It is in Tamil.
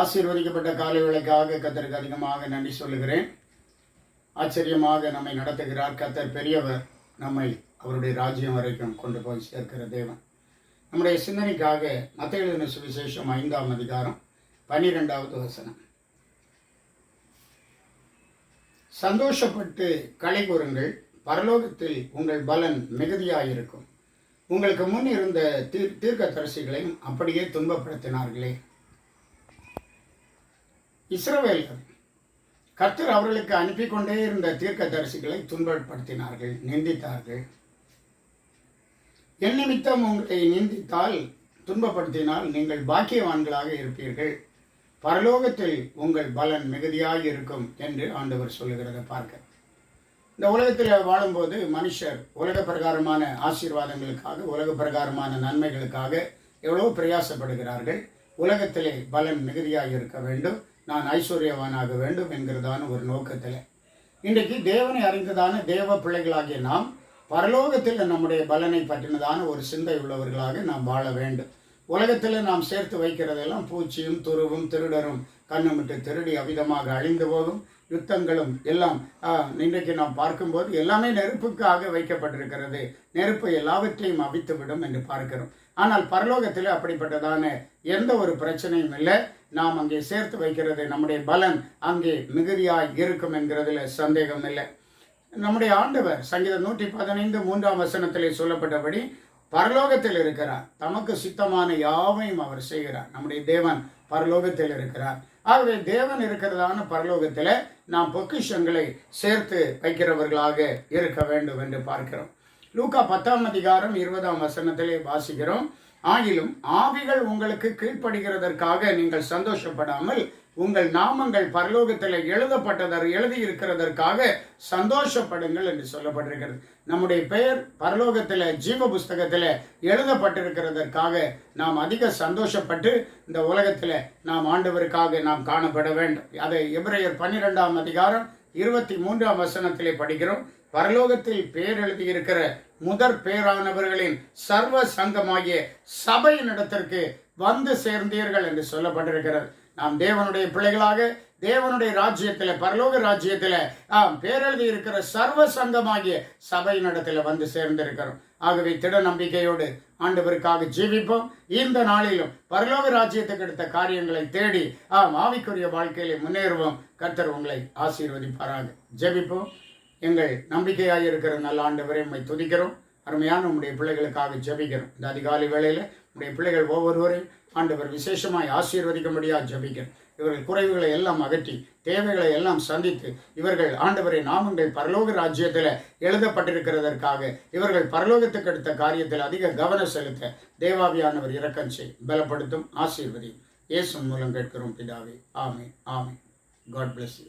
ஆசீர்வதிக்கப்பட்ட காலை விளக்காக கத்தருக்கு அதிகமாக நன்றி சொல்லுகிறேன். ஆச்சரியமாக நம்மை நடத்துகிறார் கத்தர் பெரியவர். நம்மை அவருடைய ராஜ்யம் வரைக்கும் கொண்டு போய் சேர்க்கிற தேவன். நம்முடைய சிந்தனைக்காக மத்த எழுதின சுவிசேஷம் ஐந்தாம் அதிகாரம் பனிரெண்டாவது வசனம். சந்தோஷப்பட்டு களை கூறுங்கள். பரலோகத்தில் உங்கள் பலன் மிகுதியாயிருக்கும். உங்களுக்கு முன் இருந்த தீர் தீர்க்கதரிசிகளையும் அப்படியே துன்பப்படுத்தினார்களே. இஸ்ரவேல்கள். கர்த்தர் அவர்களுக்கு அனுப்பி கொண்டே இருந்த தீர்க்க தரிசிகளை துன்பப்படுத்தினார்கள் நிந்தித்தார்கள். என் நிமித்தம் உங்களை நிந்தித்தால் துன்பப்படுத்தினால் நீங்கள் பாக்கியவான்களாக இருப்பீர்கள். பரலோகத்தில் உங்கள் பலன் மிகுதியாக இருக்கும் என்று ஆண்டவர் சொல்லுகிறத பார்க்க. இந்த உலகத்தில் வாழும்போது மனுஷர் உலக பிரகாரமான ஆசீர்வாதங்களுக்காக உலக பிரகாரமான நன்மைகளுக்காக எவ்வளோ பிரயாசப்படுகிறார்கள். உலகத்திலே பலன் மிகுதியாக இருக்க வேண்டும். நான் ஐஸ்வர்யவானாக வேண்டும் என்கிறதான ஒரு நோக்கத்தில். இன்றைக்கு தேவனை அறிந்ததான தேவ பிள்ளைகளாகிய நாம் பரலோகத்தில் நம்முடைய பலனை பற்றினதான ஒரு சிந்தை உள்ளவர்களாக நாம் வாழ வேண்டும். உலகத்தில் நாம் சேர்த்து வைக்கிறதெல்லாம் பூச்சியும் துருவும் திருடரும் கண்ணுமிட்டு திருடி அவிதமாக அழிந்து போகும். யுத்தங்களும் எல்லாம் இன்றைக்கு நாம் பார்க்கும்போது எல்லாமே நெருப்புக்காக வைக்கப்பட்டிருக்கிறது. நெருப்பு எல்லாவற்றையும் அவித்துவிடும் என்று பார்க்கிறோம். ஆனால் பரலோகத்தில் அப்படிப்பட்டதான எந்த ஒரு பிரச்சனையும் இல்லை. நாம் அங்கே சேர்த்து வைக்கிறது நம்முடைய பலன் அங்கே மிகுதியாய் இருக்கும் என்கிறதுல சந்தேகம் இல்லை. நம்முடைய ஆண்டவர் சங்கீதம் நூற்றி பதினைந்து மூன்றாம் வசனத்திலே சொல்லப்பட்டபடி பரலோகத்தில் இருக்கிறார். தமக்கு சித்தமான யாவையும் அவர் செய்கிறார். நம்முடைய தேவன் பரலோகத்தில் இருக்கிறார். ஆகவே தேவன் இருக்கிறதான பரலோகத்தில் நாம் பொக்கிஷங்களை சேர்த்து வைக்கிறவர்களாக இருக்க வேண்டும் என்று பார்க்கிறோம். லூக்கா பத்தாம் அதிகாரம் இருபதாம் வசனத்திலே வாசிக்கிறோம். ஆகிலும் ஆவிகள் உங்களுக்கு கீழ்ப்படுகிறதற்காக நீங்கள் சந்தோஷப்படாமல் உங்கள் நாமங்கள் பரலோகத்தில் எழுதப்பட்டதர் எழுதியிருக்கிறதற்காக சந்தோஷப்படுங்கள் என்று சொல்லப்பட்டிருக்கிறது. நம்முடைய பெயர் பரலோகத்தில் ஜீவ புஸ்தகத்தில் எழுதப்பட்டிருக்கிறதற்காக நாம் அதிக சந்தோஷப்பட்டு இந்த உலகத்தில் நாம் ஆண்டவருக்காக நாம் காணப்பட வேண்டும். அதை எபிரேயர் பன்னிரெண்டாம் அதிகாரம் இருபத்தி மூன்றாம் வசனத்திலே படிக்கிறோம். பரலோகத்தில் பேர் எழுதியிருக்கிற முதற் பேரானவர்களின் சர்வ சங்கமாகிய சபையினிடத்திற்கு வந்து சேர்ந்தீர்கள் என்று சொல்லப்பட்டிருக்கிறது. நாம் தேவனுடைய பிள்ளைகளாக தேவனுடைய ராஜ்யத்தில் பரலோக ராஜ்யத்தில் பேரெழுதி இருக்கிற சர்வ சங்கமாகிய சபையினிடத்தில் வந்து சேர்ந்திருக்கிறோம். ஆகவே திட நம்பிக்கையோடு ஆண்டவருக்காக ஜீவிப்போம். இந்த நாளிலும் பரலோக ராஜ்யத்துக்கு எடுத்த காரியங்களை தேடி ஆம் ஆவிக்குரிய வாழ்க்கையில முன்னேறுவோம். கர்த்தர் உங்களை ஆசீர்வதிப்பாராக. ஜெபிப்போம். எங்கள் நம்பிக்கையாக இருக்கிற நல்ல ஆண்டவரை உண்மை துதிக்கிறோம். அருமையான உங்களுடைய பிள்ளைகளுக்காக ஜெபிக்கிறோம். இந்த அதிகாலை வேளையில் உங்களுடைய பிள்ளைகள் ஒவ்வொருவரையும் ஆண்டவர் விசேஷமாய் ஆசீர்வதிக்கும்படியாக ஜெபிக்கிறோம். இவர்கள் குறைவுகளை எல்லாம் அகற்றி தேவைகளை எல்லாம் சந்தித்து இவர்கள் ஆண்டவரை நாமங்கள் பரலோக ராஜ்யத்தில் எழுதப்பட்டிருக்கிறதற்காக இவர்கள் பரலோகத்துக்கு எடுத்த காரியத்தில் அதிக கவனம் செலுத்த தேவாவியானவர் இறக்கம் செய் பலப்படுத்தும் ஆசீர்வதி இயேசு மூலம் கேட்கிறோம் பிதாவே. ஆமே ஆமே காட் பிளஸ் யூ